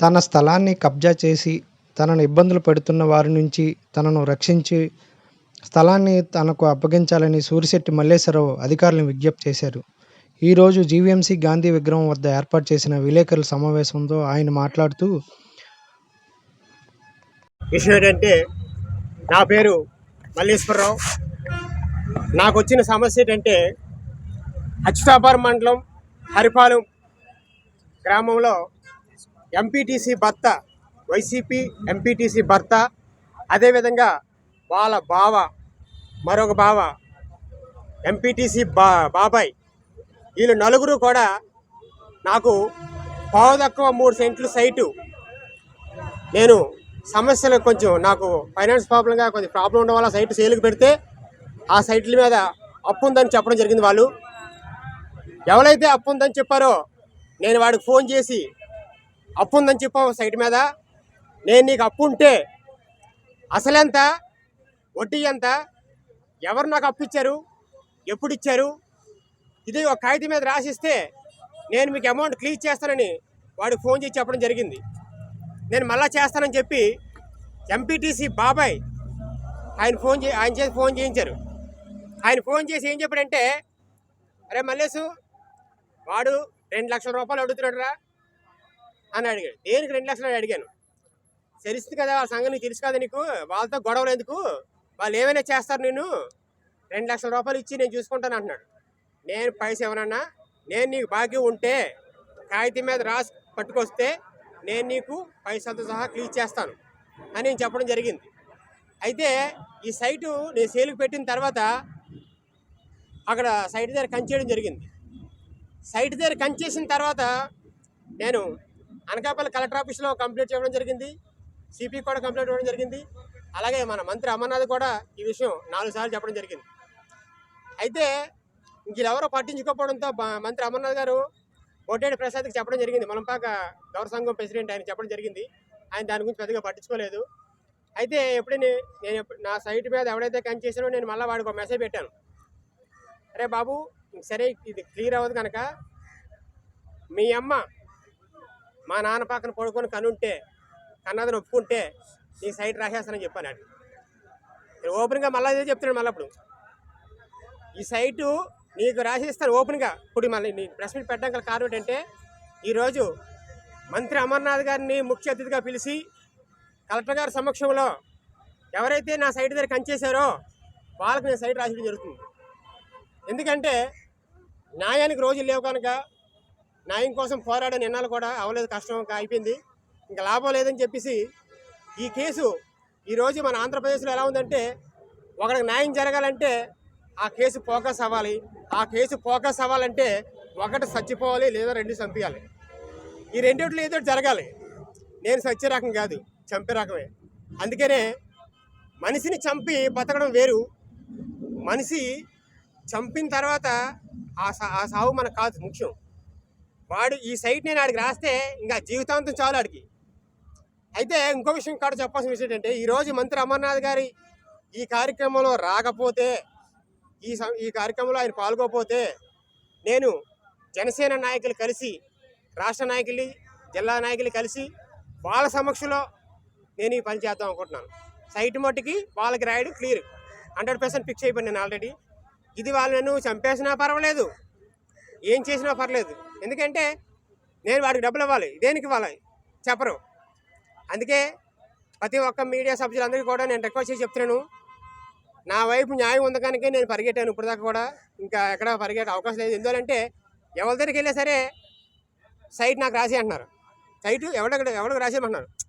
తన స్థలాన్ని కబ్జా చేసి తనను ఇబ్బందులు పెడుతున్న వారి నుంచి తనను రక్షించి స్థలాన్ని తనకు అప్పగించాలని సూరిశెట్టి మల్లేశ్వరరావు అధికారులను విజ్ఞప్తి చేశారు. ఈరోజు జీవీఎంసీ గాంధీ విగ్రహం వద్ద ఏర్పాటు చేసిన విలేకరుల సమావేశంలో ఆయన మాట్లాడుతూ విషయం ఏంటంటే నా పేరు మల్లేశ్వరరావు. నాకు వచ్చిన సమస్య ఏంటంటే అచ్యుతాపురం మండలం హరిపాలెం గ్రామంలో ఎంపీటీసీ భర్త వైసీపీ ఎంపీటీసీ భర్త అదేవిధంగా వాళ్ళ బావ మరొక బావ ఎంపీటీసీ బా బాబాయ్ వీళ్ళు నలుగురు కూడా నాకు పావు తక్కువ మూడు సెంట్లు సైటు. నేను సమస్యలు కొంచెం నాకు ఫైనాన్స్ ప్రాబ్లంగా కొంచెం ప్రాబ్లం ఉండడం వల్ల సైట్ సేల్కి పెడితే ఆ సైట్ల మీద అప్పు ఉందని చెప్పడం జరిగింది వాళ్ళు. ఎవరైతే అప్పు ఉందని చెప్పారో నేను వాడికి ఫోన్ చేసి అప్పు ఉందని చెప్పావు సైట్ మీద. నేను నీకు అప్పు ఉంటే అసలెంత? వడ్డీ ఎంత? ఎవరు నాకు అప్పు ఇచ్చారు? ఎప్పుడు ఇచ్చారు? ఇది ఒక కాగితం మీద రాసిస్తే నేను మీకు అమౌంట్ క్లియర్ చేస్తానని వాడికి ఫోన్ చేసి చెప్పడం జరిగింది. నేను మళ్ళా చేస్తానని చెప్పి ఎంపీటీసీ బాబాయ్ ఆయన ఫోన్ చే ఆయన చేసి ఫోన్ చేయించారు. ఆయన ఫోన్ చేసి ఏం చెప్పాడంటే అరే మల్లేసు వాడు రెండు లక్షల రూపాయలు అడుగుతున్నాడు రా అని అడిగాడు. దేనికి రెండు లక్షలు అని అడిగాను. తెలుస్తుంది కదా వాళ్ళ సంఘం నీకు తెలుసు కదా నీకు? వాళ్ళతో గొడవలు ఎందుకు? వాళ్ళు ఏమైనా చేస్తారు నేను రెండు లక్షల రూపాయలు ఇచ్చి నేను చూసుకుంటాను అంటున్నాడు. నేను పైసా ఏమన్నా నేను నీకు బాకీ ఉంటే కాగితం మీద రాసి పట్టుకొస్తే నేను నీకు పైసలతో సహా క్లీజ్ చేస్తాను అని నేను చెప్పడం జరిగింది. అయితే ఈ సైటు నేను సేలుకు పెట్టిన తర్వాత అక్కడ సైట్ దగ్గర కంచేయడం జరిగింది. సైట్ దగ్గర కంచేసిన తర్వాత నేను అనకాపల్లి కలెక్టర్ ఆఫీస్లో కంప్లీట్ చేయడం జరిగింది. సిపి కూడా కంప్లీట్ ఇవ్వడం జరిగింది. అలాగే మన మంత్రి అమర్నాథ్ కూడా ఈ విషయం నాలుగు సార్లు చెప్పడం జరిగింది. అయితే వీళ్ళెవరో పట్టించుకోకపోవడంతో మంత్రి అమర్నాథ్ గారు బొట్టేడు ప్రసాద్కి చెప్పడం జరిగింది. మలంపాక గౌరవ సంఘం ప్రెసిడెంట్ ఆయన చెప్పడం జరిగింది. ఆయన దాని గురించి పెద్దగా పట్టించుకోలేదు. అయితే ఎప్పుడైనా నేను నా సైట్ మీద ఎవడైతే కన్ చేశానో నేను మళ్ళీ వాడికి ఒక మెసేజ్ పెట్టాను. అరే బాబు సరే ఇది క్లియర్ అవ్వదు కనుక మీ అమ్మ మా నాన్న పక్కన పడుకొని కనుంటే కన్నదని ఒప్పుకుంటే నీ సైట్ రాసేస్తానని చెప్పాను అటు నేను ఓపెన్గా మళ్ళీ అదే చెప్తున్నాను మళ్ళీ అప్పుడు. ఈ సైటు నీకు రాసిస్తాను ఓపెన్గా. ఇప్పుడు మళ్ళీ నీ ప్రెస్ మీట్ పెట్టడం గల కారణం ఏంటంటే ఈరోజు మంత్రి అమర్నాథ్ గారిని ముఖ్య అతిథిగా పిలిచి కలెక్టర్ గారి సమక్షంలో ఎవరైతే నా సైట్ దగ్గర కంచేశారో వాళ్ళకి నేను సైట్ రాసేయడం జరుగుతుంది. ఎందుకంటే న్యాయానికి రోజులు లేవు కనుక న్యాయం కోసం పోరాడే నిన్నాలు కూడా అవ్వలేదు కష్టం ఇంకా అయిపోయింది. ఇంకా లాభం లేదని చెప్పేసి ఈ కేసు ఈరోజు మన ఆంధ్రప్రదేశ్లో ఎలా ఉందంటే ఒకరికి న్యాయం జరగాలంటే ఆ కేసు ఫోకస్ అవ్వాలి. ఆ కేసు ఫోకస్ అవ్వాలంటే ఒకటి చచ్చిపోవాలి లేదా రెండు చంపించాలి ఈ రెండిట్లో ఏదో ఒకటి జరగాలి. నేను చచ్చే రకం కాదు చంపే రకమే. అందుకనే మనిషిని చంపి బతకడం వేరు. మనిషి చంపిన తర్వాత ఆ సా- ఆ సావు మనకు కాదు ముఖ్యం. వాడు ఈ సైట్ నేను ఆడికి రాస్తే ఇంకా జీవితాంతం చాలు ఆడికి. అయితే ఇంకో విషయం కాడ చెప్పాల్సిన విషయం ఏంటంటే ఈరోజు మంత్రి అమర్నాథ్ గారి ఈ కార్యక్రమంలో రాకపోతే ఈ సం- ఈ కార్యక్రమంలో ఆయన పాల్గొపోతే నేను జనసేన నాయకులు కలిసి రాష్ట్ర నాయకులు జిల్లా నాయకులు కలిసి వాళ్ళ సమక్షంలో నేను ఈ పని చేద్దాం అనుకుంటున్నాను. సైట్ మట్టుకి వాళ్ళకి రాయడం క్లియర్. హండ్రెడ్ పర్సెంట్ ఫిక్స్ అయిపోయింది నేను ఆల్రెడీ. ఇది వాళ్ళు నన్ను చంపేసినా పర్వాలేదు. ఏం చేసినా పర్లేదు. ఎందుకంటే నేను వాడికి డబ్బులు ఇవ్వాలి. దేనికి ఇవ్వాలి? చెప్పరు. అందుకే ప్రతి ఒక్క మీడియా సభ్యులందరికీ కూడా నేను రిక్వెస్ట్ చేసి చెప్తున్నాను. నా వైపు న్యాయం ఉంది కనుక నేను పరిగెట్టాను ఇప్పటిదాకా కూడా. ఇంకా ఎక్కడ పరిగెట్టే అవకాశం లేదు. ఎందుకంటే ఎవరి దగ్గరికి వెళ్ళినా సరే సైట్ నాకు రాసి అంటున్నారు. సైట్ ఎవడ ఎవరికి రాసేయమంటున్నారు